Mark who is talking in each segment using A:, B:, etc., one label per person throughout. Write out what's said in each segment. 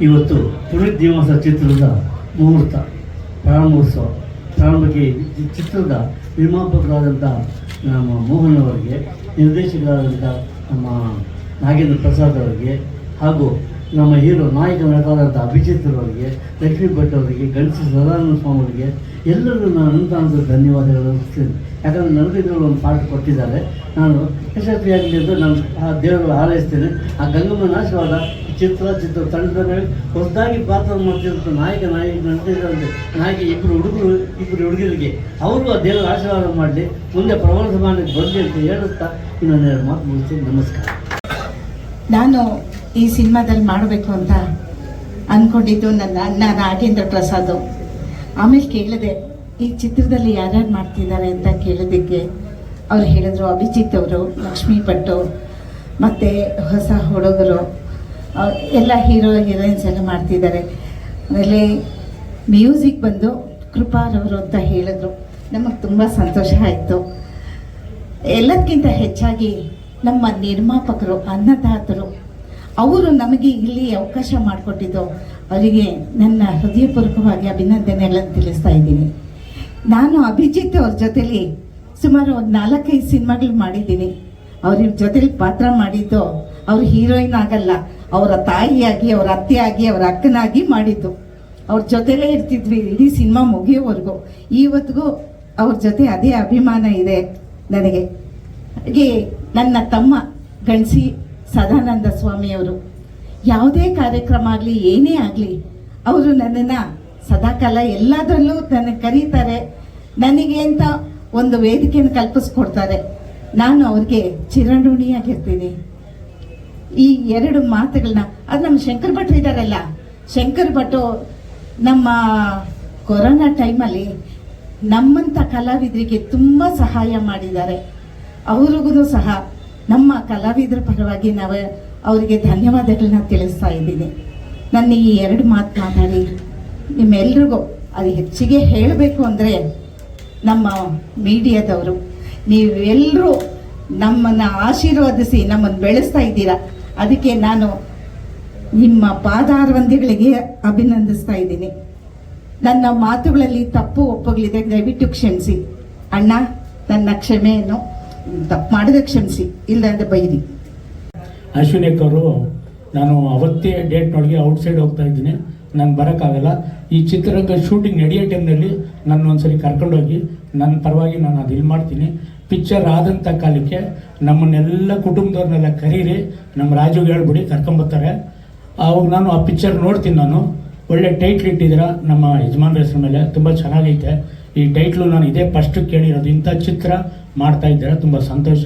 A: ಇವತ್ತು ಪುನೀತ್ ದಿವಸ ಚಿತ್ರದ ಮುಹೂರ್ತ, ಪ್ರಾರಂಭೋತ್ಸವ, ಪ್ರಾರಂಭಕ್ಕೆ ಚಿತ್ರದ ನಿರ್ಮಾಪಕರಾದಂಥ ನಮ್ಮ ಮೋಹನ್ ಅವರಿಗೆ ನಿರ್ದೇಶಕರಾದಂಥ ನಮ್ಮ ನಾಗೇಂದ್ರ ಪ್ರಸಾದ್ ಅವರಿಗೆ, ಹಾಗೂ ನಮ್ಮ ಹೀರೋ ನಾಯಕ ನಟರಾದಂಥ ಅಭಿಜಿತ್ ಅವರಿಗೆ, ಲಕ್ಷ್ಮೀ ಭಟ್ ಅವರಿಗೆ, ಗಣೇಶ ಸದಾನಂದ ಸ್ವಾಮಿ ಅವರಿಗೆ ಎಲ್ಲರಿಗೂ ನಾನು ಅನಂತ ಧನ್ಯವಾದಗಳು ಯಾಕಂದರೆ ನನಗೆ ಒಂದು ಪಾಠ ಕೊಟ್ಟಿದ್ದಾರೆ. ನಾನು ಯಶಸ್ವಿಯಾಗಲಿ ಅಂತ ನಾನು ಆ ದೇವರಲ್ಲಿ ಹಾರೈಸ್ತೇನೆ. ಆ ಗಂಗಮ್ಮನ ಆಶೀರ್ವಾದ ಚಿತ್ರ ಚಿತ್ರ ತಂಡದ ಮೇಲೆ ಹೊಸದಾಗಿ ಪಾತ್ರ ಮಾಡ್ತಿರೋ ನಾಯಕ ನಾಯಕ ನಡೆದಿದ್ದಂತೆ ನಾಯಕ ಇಬ್ಬರು ಹುಡುಗರು ಇಬ್ಬರು ಹುಡುಗರಿಗೆ ಅವರು ಆ ದೇವರ ಆಶೀರ್ವಾದ ಮಾಡಲಿ, ಮುಂದೆ ಪ್ರವಾಸ ಸಮಾನಕ್ಕೆ ಬರಲಿ ಅಂತ ಹೇಳುತ್ತಾ ಇನ್ನೊಂದು ಎರಡು ಮಾತು ಮುಗಿಸ್ತೀನಿ. ನಮಸ್ಕಾರ.
B: ನಾನು ಈ ಸಿನಿಮಾದಲ್ಲಿ ಮಾಡಬೇಕು ಅಂತ ಅಂದ್ಕೊಂಡಿದ್ದು ನನ್ನ ಅಣ್ಣ ನಾಗೇಂದ್ರ ಪ್ರಸಾದ್ ಆಮೇಲೆ ಕೇಳಿದೆ, ಈ ಚಿತ್ರದಲ್ಲಿ ಯಾರ್ಯಾರು ಮಾಡ್ತಿದ್ದಾರೆ ಅಂತ ಕೇಳೋದಕ್ಕೆ ಅವ್ರು ಹೇಳಿದ್ರು ಅಭಿಜಿತ್ ಅವರು, ಲಕ್ಷ್ಮೀ ಭಟ್ಟು ಮತ್ತು ಹೊಸ ಹುಡುಗರು ಎಲ್ಲ ಹೀರೋ ಹೀರೋಯಿನ್ಸ್ ಎಲ್ಲ ಮಾಡ್ತಿದ್ದಾರೆ. ಆಮೇಲೆ ಮ್ಯೂಸಿಕ್ ಬಂದು ಕೃಪಾರವರು ಅಂತ ಹೇಳಿದ್ರು. ನಮಗೆ ತುಂಬ ಸಂತೋಷ ಆಯಿತು. ಎಲ್ಲದಕ್ಕಿಂತ ಹೆಚ್ಚಾಗಿ ನಮ್ಮ ನಿರ್ಮಾಪಕರು, ಅನ್ನದಾತರು, ಅವರು ನಮಗೆ ಇಲ್ಲಿ ಅವಕಾಶ ಮಾಡಿಕೊಟ್ಟಿದ್ದು. ಅವರಿಗೆ ನನ್ನ ಹೃದಯಪೂರ್ವಕವಾಗಿ ಅಭಿನಂದನೆಗಳನ್ನು ತಿಳಿಸ್ತಾ ಇದ್ದೀನಿ. ನಾನು ಅಭಿಜಿತ್ ಅವ್ರ ಜೊತೆಲಿ ಸುಮಾರು ಒಂದು ನಾಲ್ಕೈದು ಸಿನಿಮಾಗಳು ಮಾಡಿದ್ದೀನಿ. ಅವ್ರ ಜೊತೆಲಿ ಪಾತ್ರ ಮಾಡಿದ್ದು ಅವ್ರ ಹೀರೋಯಿನ್ ಆಗಲ್ಲ. ಅವರ ತಾಯಿಯಾಗಿ, ಅವ್ರ ಅತ್ತೆಯಾಗಿ, ಅವರ ಅಕ್ಕನಾಗಿ ಮಾಡಿದ್ದು. ಅವ್ರ ಜೊತೆಲೇ ಇರ್ತಿದ್ವಿ ಇಡೀ ಸಿನಿಮಾ ಮುಗಿಯೋವರೆಗೂ. ಇವತ್ತಿಗೂ ಅವ್ರ ಜೊತೆ ಅದೇ ಅಭಿಮಾನ ಇದೆ ನನಗೆ. ಹಾಗೆ ನನ್ನ ತಮ್ಮ ಗಣಸಿ ಸದಾನಂದ ಸ್ವಾಮಿಯವರು. ಯಾವುದೇ ಕಾರ್ಯಕ್ರಮ ಆಗಲಿ, ಏನೇ ಆಗಲಿ, ಅವರು ನನ್ನನ್ನು ಸದಾಕಾಲ ಎಲ್ಲದರಲ್ಲೂ ನನ್ನ ಕರೀತಾರೆ. ನನಗೆ ಅಂತ ಒಂದು ವೇದಿಕೆಯನ್ನು ಕಲ್ಪಿಸ್ಕೊಡ್ತಾರೆ. ನಾನು ಅವ್ರಿಗೆ ಚಿರಋಣಿಯಾಗಿರ್ತೀನಿ ಈ ಎರಡು ಮಾತುಗಳನ್ನ. ಅದು ನಮ್ಮ ಶಂಕರ್ ಭಟ್ರು ಇದ್ದಾರಲ್ಲ ಶಂಕರ್ ಭಟ್ಟು ನಮ್ಮ ಕೊರೋನಾ ಟೈಮಲ್ಲಿ ನಮ್ಮಂಥ ಕಲಾವಿದರಿಗೆ ತುಂಬ ಸಹಾಯ ಮಾಡಿದ್ದಾರೆ. ಅವ್ರಿಗೂ ಸಹ ನಮ್ಮ ಕಲಾವಿದರ ಪರವಾಗಿ ನಾವು ಅವರಿಗೆ ಧನ್ಯವಾದಗಳನ್ನ ತಿಳಿಸ್ತಾ ಇದ್ದೀನಿ. ನನ್ನ ಈ ಎರಡು ಮಾತು ಮಾತಾಡಿ ನಿಮ್ಮೆಲ್ರಿಗೂ ಅದು ಹೆಚ್ಚಿಗೆ ಹೇಳಬೇಕು ಅಂದರೆ ನಮ್ಮ ಮೀಡಿಯಾದವರು ನೀವೆಲ್ಲರೂ ನಮ್ಮನ್ನು ಆಶೀರ್ವದಿಸಿ ನಮ್ಮನ್ನು ಬೆಳೆಸ್ತಾ ಇದ್ದೀರಾ. ಅದಕ್ಕೆ ನಾನು ನಿಮ್ಮ ಪಾದಾರವಂದಿಗಳಿಗೆ ಅಭಿನಂದಿಸ್ತಾ ಇದ್ದೀನಿ. ನನ್ನ ಮಾತುಗಳಲ್ಲಿ ತಪ್ಪು ಒಪ್ಪುಗಳಿದೆ, ದಯವಿಟ್ಟು ಕ್ಷಮಿಸಿ. ಅಣ್ಣ, ನನ್ನ ಕ್ಷಮೆಯನ್ನು ತಪ್ಪು ಮಾಡಿದ್ರೆ ಕ್ಷಮಿಸಿ ಇಲ್ಲಾಂದ್ರೆ ಬೈರಿ.
C: ಅಶ್ವಿನಿ ಅವರು ನಾನು ಅವತ್ತೇ ಡೇಟ್ನೊಳಗೆ ಔಟ್ಸೈಡ್ ಹೋಗ್ತಾ ಇದ್ದೀನಿ. ನಾನು ಬರೋಕ್ಕಾಗಲ್ಲ. ಈ ಚಿತ್ರರಂಗ ಶೂಟಿಂಗ್ ನಡೆಯೋ ಟೈಮ್ನಲ್ಲಿ ನನ್ನ ಒಂದ್ಸರಿ ಕರ್ಕೊಂಡೋಗಿ ನನ್ನ ಪರವಾಗಿ ನಾನು ಅದು ಇಲ್ಲಿ ಮಾಡ್ತೀನಿ. ಪಿಕ್ಚರ್ ಆದಂಥ ಕಾಲಕ್ಕೆ ನಮ್ಮನ್ನೆಲ್ಲ ಕುಟುಂಬದವ್ರನ್ನೆಲ್ಲ ಕರೀರಿ, ನಮ್ಮ ರಾಜುಗೆ ಹೇಳ್ಬಿಡಿ ಕರ್ಕೊಂಬರ್ತಾರೆ ಅವಾಗ ನಾನು ಆ ಪಿಕ್ಚರ್ ನೋಡ್ತೀನಿ ನಾನು. ಒಳ್ಳೆ ಟೈಟ್ಲ್ ಇಟ್ಟಿದ್ದೀರಾ, ನಮ್ಮ ಯಜಮಾನ್ರ ಹೆಸರು ಮೇಲೆ. ತುಂಬ ಚೆನ್ನಾಗೈತೆ. ಈ ಟೈಟ್ಲು ನಾನು ಇದೇ ಫಸ್ಟ್ ಕೇಳಿರೋದು. ಇಂಥ ಚಿತ್ರ ಮಾಡ್ತಾ ಇದ್ದಾರೆ, ತುಂಬ ಸಂತೋಷ.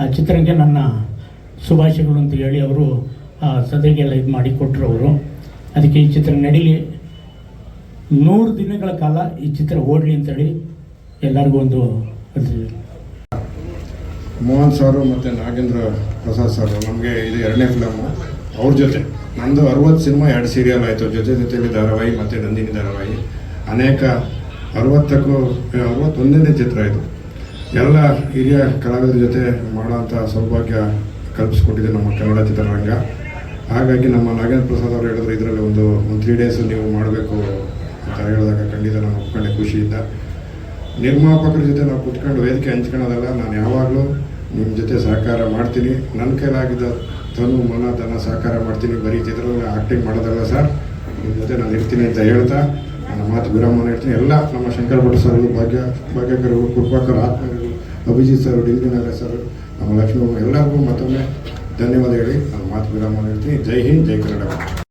C: ಆ ಚಿತ್ರಕ್ಕೆ ನನ್ನ ಶುಭಾಶಯಗಳು ಅಂತ ಹೇಳಿ ಅವರು ಸದ್ಯಗೆಲ್ಲ ಇದು ಮಾಡಿ ಕೊಟ್ಟರು ಅವರು. ಅದಕ್ಕೆ ಈ ಚಿತ್ರ ನಡೀಲಿ. ನೂರು ದಿನಗಳ ಕಾಲ ಈ ಚಿತ್ರ ಓಡಲಿ ಅಂತೇಳಿ ಎಲ್ಲರಿಗೂ ಒಂದು
D: ಮೋಹನ್ ಸಾರು ಮತ್ತು ನಾಗೇಂದ್ರ ಪ್ರಸಾದ್ ಸಾರು, ನಮಗೆ ಇದು ಎರಡನೇ ಫಿಲಮು ಅವ್ರ ಜೊತೆ, ನಂದು ಅರವತ್ತು ಸಿನಿಮಾ ಎರಡು ಸೀರಿಯಲ್ ಆಯಿತು. ಜೊತೆ ಜೊತೆಯಲ್ಲಿ ಧಾರಾವಾಹಿ ಮತ್ತು ನಂದಿನಿ ಧಾರಾವಾಹಿ. ಅನೇಕ ಅರವತ್ತಕ್ಕೂ ಅರವತ್ತೊಂದನೇ ಚಿತ್ರ ಇದು. ಎಲ್ಲ ಹಿರಿಯ ಕಲಾವಿದರ ಜೊತೆ ಮಾಡೋಂಥ ಸೌಭಾಗ್ಯ ಕಲ್ಪಿಸ್ಕೊಟ್ಟಿದೆ ನಮ್ಮ ಕನ್ನಡ ಚಿತ್ರರಂಗ. ಹಾಗಾಗಿ ನಮ್ಮ ನಾಗೇಂದ್ರ ಪ್ರಸಾದ್ ಅವರು ಹೇಳಿದ್ರು, ಇದರಲ್ಲಿ ಒಂದು ಒಂದು ತ್ರೀ ಡೇಸ್ ನೀವು ಮಾಡಬೇಕು ಅಂತ ಹೇಳಿದಾಗ ಖಂಡಿತ ನಾನು ಒಪ್ಕೊಂಡೆ ಖುಷಿಯಿಂದ. ನಿರ್ಮಾಪಕರ ಜೊತೆ ನಾವು ಕುತ್ಕೊಂಡು ವೇದಿಕೆ ಹಂಚ್ಕೊಳ್ಳೋದಲ್ಲ, ನಾನು ಯಾವಾಗಲೂ ನಿಮ್ಮ ಜೊತೆ ಸಹಕಾರ ಮಾಡ್ತೀನಿ. ನನ್ನ ಕೈಲಾಗಿದ್ದ ತನು ಮನ ಧನ ಸಹಕಾರ ಮಾಡ್ತೀನಿ ಬರೀ ಚಿತ್ರದಲ್ಲಿ ಆ್ಯಕ್ಟಿಂಗ್ ಮಾಡೋದಲ್ಲ ಸರ್. ನಿಮ್ಮ ಜೊತೆ ನಾನು ಇರ್ತೀನಿ ಅಂತ ಹೇಳ್ತಾ, ನನ್ನ ಮಾತು ವಿರಾಮನ ಹೇಳ್ತೀನಿ. ಎಲ್ಲ ನಮ್ಮ ಶಂಕರ ಭಟ್ ಸರ್, ಭಾಗ್ಯ, ಭಾಗ್ಯಕರು, ಕೃಪಾಕರ್ ಆತ್ಮಗಳು ಅಭಿಜಿತ್ ಸರ್ ಡಿಂಗಿ ನಗರ ಸರ್, ನಮ್ಮ ಲಕ್ಷ್ಮೀ ಎಲ್ಲರಿಗೂ ಮತ್ತೊಮ್ಮೆ ಧನ್ಯವಾದ ಹೇಳಿ, ನನ್ನ ಮಾತು ವಿರಾಮನ ಹೇಳ್ತೀನಿ. ಜೈ ಹಿಂದ್, ಜೈ ಕನ್ನಡ.